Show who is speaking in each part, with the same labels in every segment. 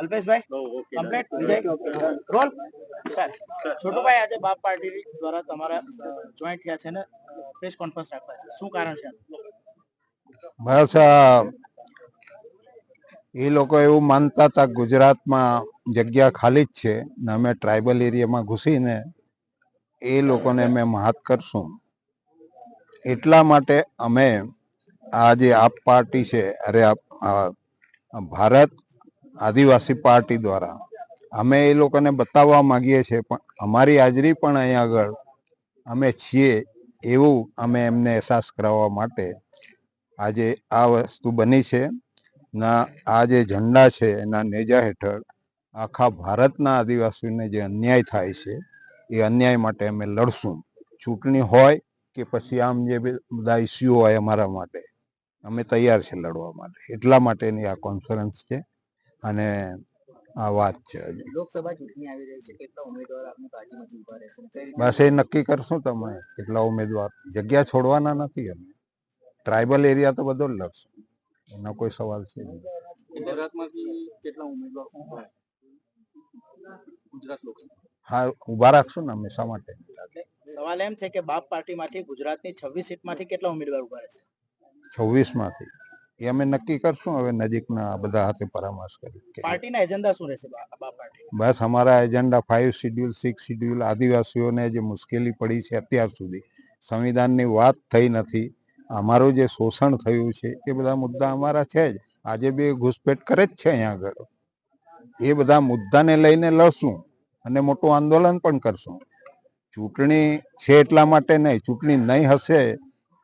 Speaker 1: અલ્પેશભાઈ? Complete Vijay role sir છોટુભાઈ આજે બાપ પાર્ટી દ્વારા તમારા જોઈન્ટ થયા છે ને પ્રેસ કોન્ફરન્સ રાખવા છે. શું કારણ છે?
Speaker 2: બસ એ લોકો એવું માનતા હતા ગુજરાતમાં જગ્યા ખાલી જ છે ને અમે ટ્રાઇબલ એરિયામાં ઘૂસીને એ લોકોને અમે મહાત કરશું. એટલા માટે અમે આ જે આપ પાર્ટી છે અરે આપ- આ ભારત આદિવાસી પાર્ટી દ્વારા. અમે એ લોકોને બતાવવા માંગીએ છીએ, પણ અમારી હાજરી પણ અહીંયા આગળ અમે છીએ એવું અમે એમને અહેસાસ કરાવવા માટે આજે આ વસ્તુ બની છે. ના, આ જે ઝંડા છે, એના નેજા હેઠળ આખા ભારતના આદિવાસીઓને જે અન્યાય થાય છે, એ અન્યાય માટે અમે લડશું. ચૂંટણી હોય કે પછી આમ જે બધા ઇસ્યુ હોય અમારા માટે, અમે તૈયાર છે લડવા માટે. એટલા માટેની આ કોન્ફરન્સ છે. અને આ વાત છે.
Speaker 1: લોકસભા ચૂંટણી આવી રહી છે કેટલા ઉમેદવાર આપની પાર્ટીમાંથી ઊભા રહેશે
Speaker 2: બસ એ નક્કી કરશું તમે કેટલા ઉમેદવાર. જગ્યા છોડવાના નથી અમે. ટ્રાઇબલ એરિયા તો બધો જ લડશું એનો કોઈ સવાલ છે
Speaker 1: કેટલા ઉમેદવાર ઊભા ગુજરાત લોકસભા.
Speaker 2: હા ઊભા રાખશું ને અમે શા માટે?
Speaker 1: સવાલ એમ છે કે બાપ પાર્ટીમાંથી ગુજરાતની છવ્વીસ સીટમાંથી કેટલા ઉમેદવાર ઊભા રહેશે?
Speaker 2: છવ્વીસમાંથી એ અમે નક્કી કરશું હવે નજીકના બધા હાથે પરામર્શ કરી
Speaker 1: પાર્ટીના એજન્ડા શું રહેશે
Speaker 2: બસ અમારા agenda five schedule six schedule આદિવાસીઓને જે મુશ્કેલી પડી છે અત્યાર સુધી સંવિધાનની વાત થઈ નથી અમારું જે શોષણ થયું છે એ બધા મુદ્દા અમારા છે જ. આજે બી ઘૂસપેટ કરે જ છે અહીંયા આગળ. એ બધા મુદ્દાને લઈને લડશું અને મોટું આંદોલન પણ કરશું. ચૂંટણી છે એટલા માટે નહીં ચૂંટણી નહીં હશે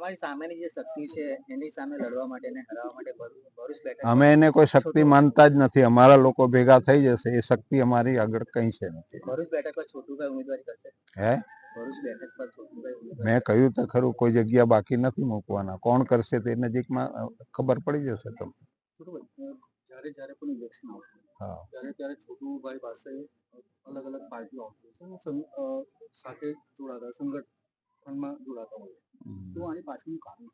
Speaker 1: તમારી સામેની જે શક્તિ છે એની સામે લડવા માટે ને હરાવવા માટે ભરૂચ બેઠક
Speaker 2: અમે એને કોઈ શક્તિ માનતા જ નથી. અમારા લોકો ભેગા થઈ જશે. એ શક્તિ અમારી આગળ કઈ છે નથી.
Speaker 1: ભરૂચ બેઠક પર છોટુભાઈ ઉમેદવારી કરશે?
Speaker 2: હે?
Speaker 1: ભરૂચ બેઠક પર છોટુભાઈ
Speaker 2: મેં કહ્યું તો ખરું કોઈ જગ્યા બાકી નથી મૂકવાના. કોણ કરશે તે નજીકમાં ખબર પડી જશે તમને.
Speaker 1: જ્યારે જ્યારે પણ ઇલેક્શન ત્યારે ત્યારે છોટુભાઈ પાસે અલગ અલગ પાર્ટીઓ આવતી સાથે જોડાતા સંગઠનમાં જોડાતા હોય. તો આની પાછળનું કારણ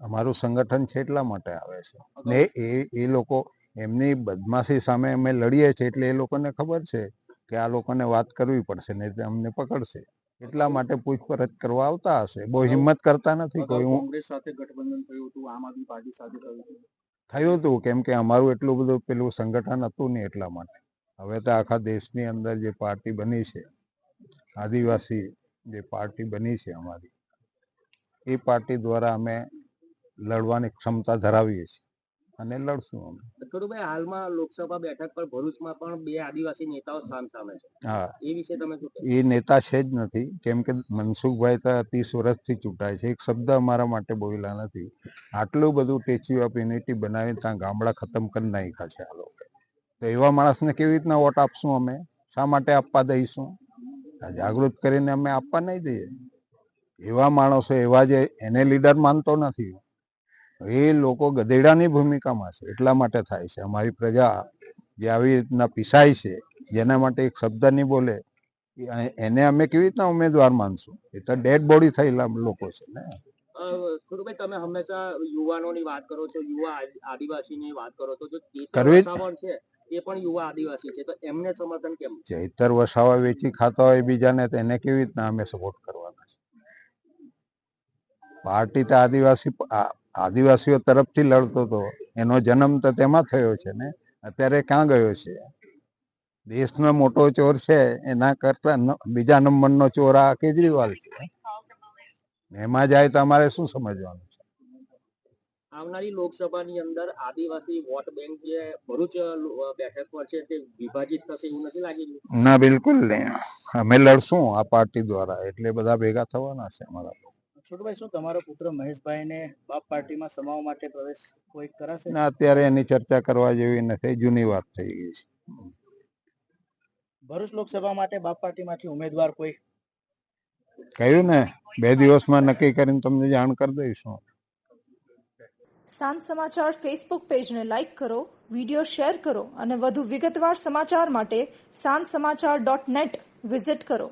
Speaker 2: અમારું સંગઠન છે એટલા માટે આવે છે. ને એ એ લોકો એમની બદમાશી સામે અમે લડીએ છીએ એટલે એ લોકોને ખબર છે કે આ લોકોને વાત કરવી પડશે ને અમને પકડશે. એટલા માટે પૂછપરછ કરવા આવતા હશે. બહુ હિંમત કરતા નથી કોઈ. હું
Speaker 1: કોંગ્રેસ સાથે ગઠબંધન થયું હતું આમ આદમી પાર્ટી સાથે થયું હતું.
Speaker 2: થયું હતું કેમ કે અમારું એટલું બધું પેલું સંગઠન હતું નહીં એટલા માટે. હવે તો આખા દેશની અંદર જે પાર્ટી બની છે આદિવાસી જે પાર્ટી બની છે અમારી એ પાર્ટી દ્વારા અમે લડવાની ક્ષમતા ધરાવીએ છીએ અને લડશું અમે.
Speaker 1: છોટુભાઈ હાલમાં લોકસભા બેઠક પર ભરૂચમાં પણ બે આદિવાસી નેતાઓ સામ સામે છે.
Speaker 2: હા.
Speaker 1: એ વિશે તમે શું
Speaker 2: એ નેતા છે જ નથી. કેમ કે મનસુખભાઈ તો ત્રીસ વર્ષથી ચૂંટાય છે. એક શબ્દ અમારા માટે બોલેલા નથી. આટલું બધું સ્ટેચ્યુ ઓફ યુનિટી બનાવીને ત્યાં ગામડા ખતમ કરી નાખ્યા છે આ લોકો. તો એવા માણસને કેવી રીતના વોટ આપશું અમે? શા માટે આપવા દઈશું? જાગૃત કરીને અમે આપવા નહીં દઈએ. એવા માણસો એવા જે એને લીડર માનતો નથી. એ લોકો ગધેડાની ભૂમિકામાં છે એટલા માટે થાય છે. અમારી પ્રજા જે આવી રીતના પીસાય છે જેના માટે એક શબ્દ નહીં બોલે એને અમે કેવી રીતના ઉમેદવાર માનશું? એ તો ડેડ બોડી થયેલા લોકો છે ને.
Speaker 1: અ, તમે હંમેશા યુવાનોની વાત કરો છો યુવા આદિવાસીની વાત કરો છો. જો
Speaker 2: કરવી
Speaker 1: છે એ પણ યુવા આદિવાસી છે. તો એમને સમર્થન કેમ?
Speaker 2: ચૈતર વસાવા વેચી ખાતા હોય બીજાને તો એને કેવી રીતના અમે સપોર્ટ કરવાના છે પાર્ટી તો આદિવાસી આદિવાસીઓ તરફથી લડતો હતો એનો જન્મ તો તેમાં થયો છે ને? અત્યારે ક્યાં ગયો છે? દેશનો મોટો ચોર છે એના કરતા બીજા નંબરનો ચોર આ કેજરીવાલ છે. એમાં જાય તો અમારે શું સમજવાનું છે?
Speaker 1: આવનારી લોકસભાની અંદર આદિવાસી વોટ બેંક જે ભરૂચ બેઠક પર છે તે વિભાજિત થશે એવું નથી લાગી
Speaker 2: ના બિલકુલ નહીં. અમે લડશું આ પાર્ટી દ્વારા. એટલે બધા ભેગા થવાના છે અમારા
Speaker 1: છોટુભાઈ શું તમારો પુત્ર મહેશભાઈને બાપ પાર્ટીમાં સમાવવા માટે પ્રવેશ કોઈ કરાશે?
Speaker 2: ના અત્યારે એની ચર્ચા કરવા જેવી નથી જૂની વાત થઈ ગઈ છે.
Speaker 1: ભરૂચ લોકસભા માટે બાપ પાર્ટીમાંથી ઉમેદવાર કોઈ?
Speaker 2: કહ્યું ને બે દિવસમાં નક્કી કરીને તમને જાણ કરી દઈશું.
Speaker 3: સાંજ સમાચાર ફેસબુક પેજ ને લાઇક કરો વીડિયો શેર કરો અને વધુ વિગતવાર સમાચાર માટે સાંજ સમાચાર ડોટ નેટ વિઝિટ કરો.